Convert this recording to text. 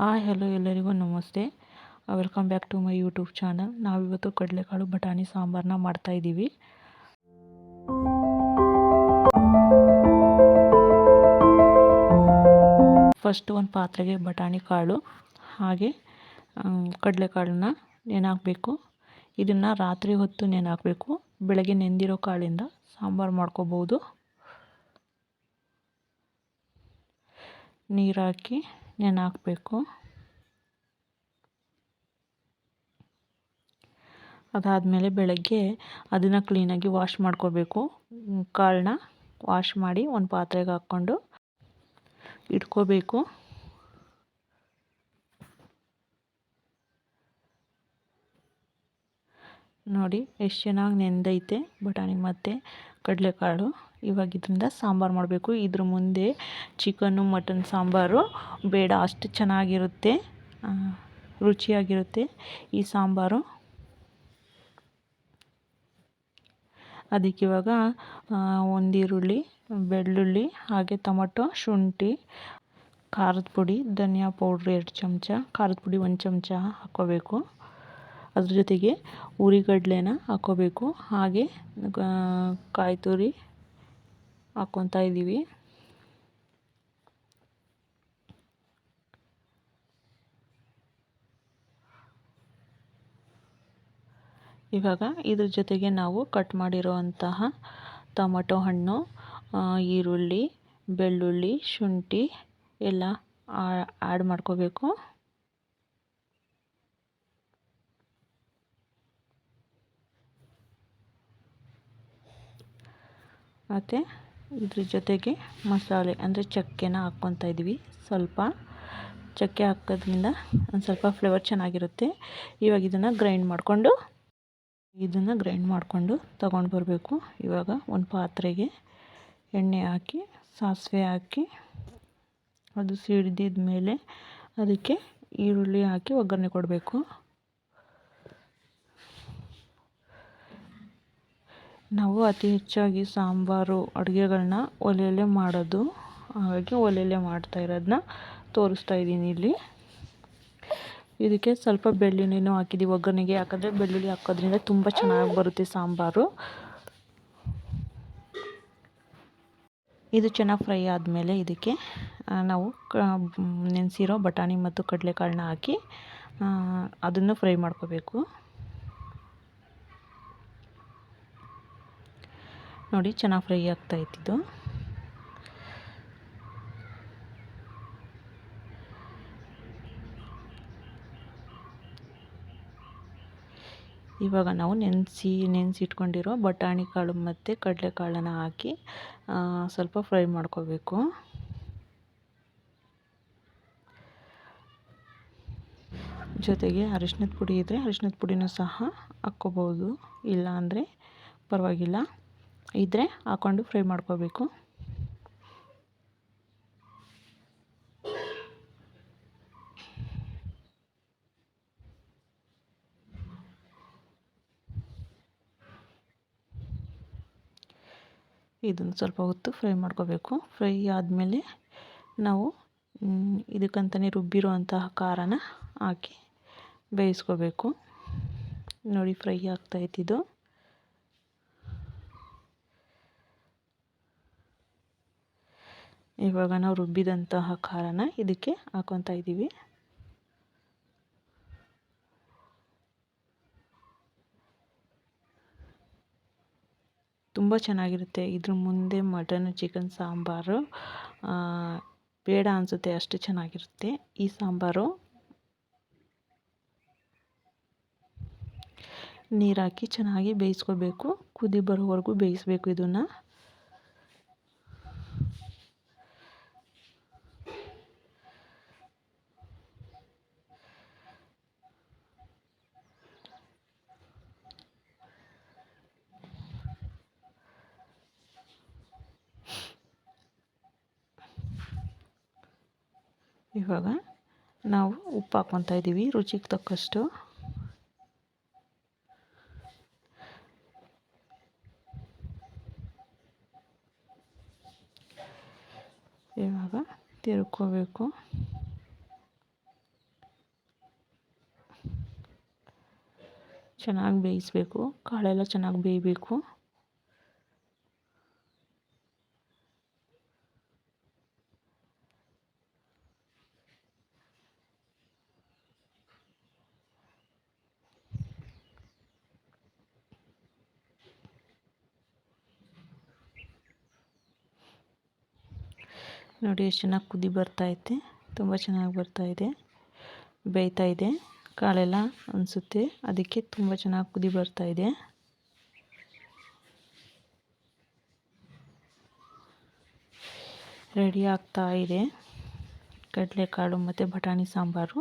Hi hello ಎಲ್ಲರಿಗೂ ನಮಸ್ತೆ. Welcome back to my YouTube channel ನಾವಿವತ್ತು ಕಡಲೆಕಾಳು, ಬಟಾಣಿ ಸಾಂಬಾರನ್ನ ಮಾಡ್ತಾಯಿದ್ದೀವಿ ಫಸ್ಟ್ ಒಂದು ಪಾತ್ರೆಗೆ ಬಟಾಣಿ ಕಾಳು, ಹಾಗೆ ಕಡಲೆಕಾಳನ್ನ ನೆನಾಕಬೇಕು. ಇದನ್ನು ರಾತ್ರಿ ಹೊತ್ತು ನೆನಾಕಬೇಕು. ಬೆಳಗ್ಗೆ ನೆಂದಿರೋ ಕಾಳಿಂದ ಸಾಂಬಾರು ಮಾಡ್ಕೋಬೋದು. ನೀರಾಕಿ ನೆನೆ ಹಾಕಬೇಕು. ಅದಾದಮೇಲೆ ಬೆಳಗ್ಗೆ ಅದನ್ನು ಕ್ಲೀನಾಗಿ ವಾಶ್ ಮಾಡ್ಕೋಬೇಕು. ಕಾಳನ್ನ ವಾಶ್ ಮಾಡಿ ಒಂದು ಪಾತ್ರೆಗೆ ಹಾಕ್ಕೊಂಡು ಇಟ್ಕೋಬೇಕು. ನೋಡಿ ಎಷ್ಟು ಚೆನ್ನಾಗಿ ನೆಂದೈತೆ ಬಟಾಣಿ ಮತ್ತು ಕಡಲೆಕಾಳು. ಇವಾಗ ಇದರಿಂದ ಸಾಂಬಾರು ಮಾಡಬೇಕು. ಇದ್ರ ಮುಂದೆ ಚಿಕನ್ನು, ಮಟನ್ ಸಾಂಬಾರು. ಬೇಡ, ಅಷ್ಟು ಚೆನ್ನಾಗಿರುತ್ತೆ. ರುಚಿಯಾಗಿರುತ್ತೆ ಈ ಸಾಂಬಾರು. ಅದಕ್ಕೆ ಇವಾಗ ಒಂದು ಈರುಳ್ಳಿ ಬೆಳ್ಳುಳ್ಳಿ, ಹಾಗೆ ಟೊಮಟೊ, ಶುಂಠಿ, ಖಾರದ ಪುಡಿ, ಧನಿಯಾ ಪೌಡ್ರ್ ಎರಡು ಚಮಚ, ಖಾರದ ಪುಡಿ ಒಂದು ಚಮಚ ಹಾಕ್ಕೋಬೇಕು. ಅದ್ರ ಜೊತೆಗೆ ಉರಿಗಡ್ಲೆನ ಹಾಕ್ಕೋಬೇಕು ಹಾಗೆ ಕಾಯಿ ತುರಿ ಹಾಕ್ಕೊತಾ ಇದ್ದೀವಿ. ಇವಾಗ ಇದ್ರ ಜೊತೆಗೆ ನಾವು ಕಟ್ ಮಾಡಿರುವಂತಹ ಟೊಮೊಟೊ ಹಣ್ಣು ಈರುಳ್ಳಿ, ಬೆಳ್ಳುಳ್ಳಿ, ಶುಂಠಿ ಎಲ್ಲ ಆ್ಯಡ್ ಮಾಡ್ಕೋಬೇಕು. ಮತ್ತು ಇದ್ರ ಜೊತೆಗೆ ಮಸಾಲೆ ಅಂದರೆ ಚಕ್ಕೆನ ಹಾಕ್ಕೊತಾ ಇದ್ವಿ. ಸ್ವಲ್ಪ ಚಕ್ಕೆ ಹಾಕೋದ್ರಿಂದ ಒಂದು ಸ್ವಲ್ಪ ಫ್ಲೇವರ್ ಚೆನ್ನಾಗಿರುತ್ತೆ. ಇವಾಗ ಇದನ್ನು ಗ್ರೈಂಡ್ ಮಾಡಿಕೊಂಡು, ಇದನ್ನು ಗ್ರೈಂಡ್ ಮಾಡಿಕೊಂಡು ತಗೊಂಡು ಬರಬೇಕು. ಇವಾಗ ಒಂದು ಪಾತ್ರೆಗೆ ಎಣ್ಣೆ ಹಾಕಿ, ಸಾಸಿವೆ ಹಾಕಿ, ಅದು ಸಿಡ್ದಿದ ಮೇಲೆ ಅದಕ್ಕೆ ಈರುಳ್ಳಿ ಹಾಕಿ ಒಗ್ಗರಣೆ ಕೊಡಬೇಕು. ನಾವು ಅತಿ ಹೆಚ್ಚಾಗಿ ಸಾಂಬಾರು ಅಡುಗೆಗಳನ್ನ ಒಲೆಯಲ್ಲೇ ಮಾಡೋದು. ಹಾಗಾಗಿ ಒಲೆಯಲ್ಲೇ ಮಾಡ್ತಾ ಇರೋದನ್ನ ತೋರಿಸ್ತಾ ಇದ್ದೀನಿ ಇಲ್ಲಿ. ಇದಕ್ಕೆ ಸ್ವಲ್ಪ ಬೆಳ್ಳುಳ್ಳಿನೂ ಹಾಕಿದ್ದೀವಿ ಒಗ್ಗರಣೆಗೆ. ಯಾಕಂದರೆ ಬೆಳ್ಳುಳ್ಳಿ ಹಾಕೋದ್ರಿಂದ ತುಂಬ ಚೆನ್ನಾಗಿ ಬರುತ್ತೆ ಸಾಂಬಾರು. ಇದು ಚೆನ್ನಾಗಿ ಫ್ರೈ ಆದಮೇಲೆ ಇದಕ್ಕೆ ನಾವು ನೆನೆಸಿರೋ ಬಟಾಣಿ ಮತ್ತು ಕಡಲೆಕಾಳನ್ನ ಹಾಕಿ ಅದನ್ನು ಫ್ರೈ ಮಾಡ್ಕೋಬೇಕು. ನೋಡಿ, ಚೆನ್ನಾಗಿ ಫ್ರೈ ಆಗ್ತಾ ಇದು ಇವಾಗ ನಾವು ನೆನೆಸಿ, ನೆನೆಸಿಟ್ಕೊಂಡಿರೋ ಬಟಾಣಿ ಕಾಳು ಮತ್ತು ಕಡಲೆಕಾಳನ್ನು ಹಾಕಿ ಸ್ವಲ್ಪ ಫ್ರೈ ಮಾಡ್ಕೋಬೇಕು. ಜೊತೆಗೆ ಅರಿಶಿನದ ಪುಡಿ ಇದ್ದರೆ ಅರಿಶಿನದ ಪುಡಿನೂ ಸಹ ಹಾಕ್ಕೋಬೋದು. ಇಲ್ಲ ಅಂದರೆ ಪರವಾಗಿಲ್ಲ. ಇದ್ದರೆ ಹಾಕ್ಕೊಂಡು ಫ್ರೈ ಮಾಡ್ಕೋಬೇಕು. ಇದನ್ನು ಸ್ವಲ್ಪ ಹೊತ್ತು ಫ್ರೈ ಮಾಡ್ಕೋಬೇಕು. ಫ್ರೈ ಆದಮೇಲೆ ನಾವು ಇದಕ್ಕಂತಲೇ ರುಬ್ಬಿರುವಂತಹ ಖಾರನ ಹಾಕಿ ಬೇಯಿಸ್ಕೋಬೇಕು. ನೋಡಿ, ಫ್ರೈ ಆಗ್ತಾಯಿತ್ತಿದ್ದು ಇವಾಗ ನಾವು ರುಬ್ಬಿದಂತಹ ಖಾರನ ಇದಕ್ಕೆ ಹಾಕೊತಾ ಇದ್ದೀವಿ. ತುಂಬ ಚೆನ್ನಾಗಿರುತ್ತೆ. ಇದ್ರ ಮುಂದೆ ಮಟನ್ ಚಿಕನ್ ಸಾಂಬಾರು ಬೇಡ ಅನಿಸುತ್ತೆ ಅಷ್ಟು ಚೆನ್ನಾಗಿರುತ್ತೆ. ಈ ಸಾಂಬಾರು ನೀರಾಕಿ ಚೆನ್ನಾಗಿ ಬೇಯಿಸ್ಕೋಬೇಕು. ಕುದಿ ಬರೋವರೆಗೂ ಬೇಯಿಸ್ಬೇಕು ಇದನ್ನು. ಇವಾಗ ನಾವು ಉಪ್ಪು ಹಾಕ್ಕೊತಾ ಇದ್ದೀವಿ ರುಚಿಗೆ ತಕ್ಕಷ್ಟು. ಇವಾಗ ತಿರ್ಕೋಬೇಕು. ಚೆನ್ನಾಗಿ ಬೇಯಿಸಬೇಕು ಕಾಳೆಲ್ಲ ಚೆನ್ನಾಗಿ ಬೇಯಬೇಕು. ನೋಡಿ ಎಷ್ಟು ಚೆನ್ನಾಗಿ ಕುದಿ ಬರ್ತೈತೆ ತುಂಬ ಚೆನ್ನಾಗಿ ಬರ್ತಾಯಿದೆ ಬೇಯ್ತಾ ಇದೆ. ಕಾಳೆಲ್ಲ ಅನಿಸುತ್ತೆ. ಅದಕ್ಕೆ ತುಂಬ ಚೆನ್ನಾಗಿ ಕುದಿ ಬರ್ತಾಯಿದೆ ರೆಡಿ ಆಗ್ತಾ ಇದೆ. ಕಡಲೆಕಾಳು ಮತ್ತು ಬಟಾಣಿ ಸಾಂಬಾರು.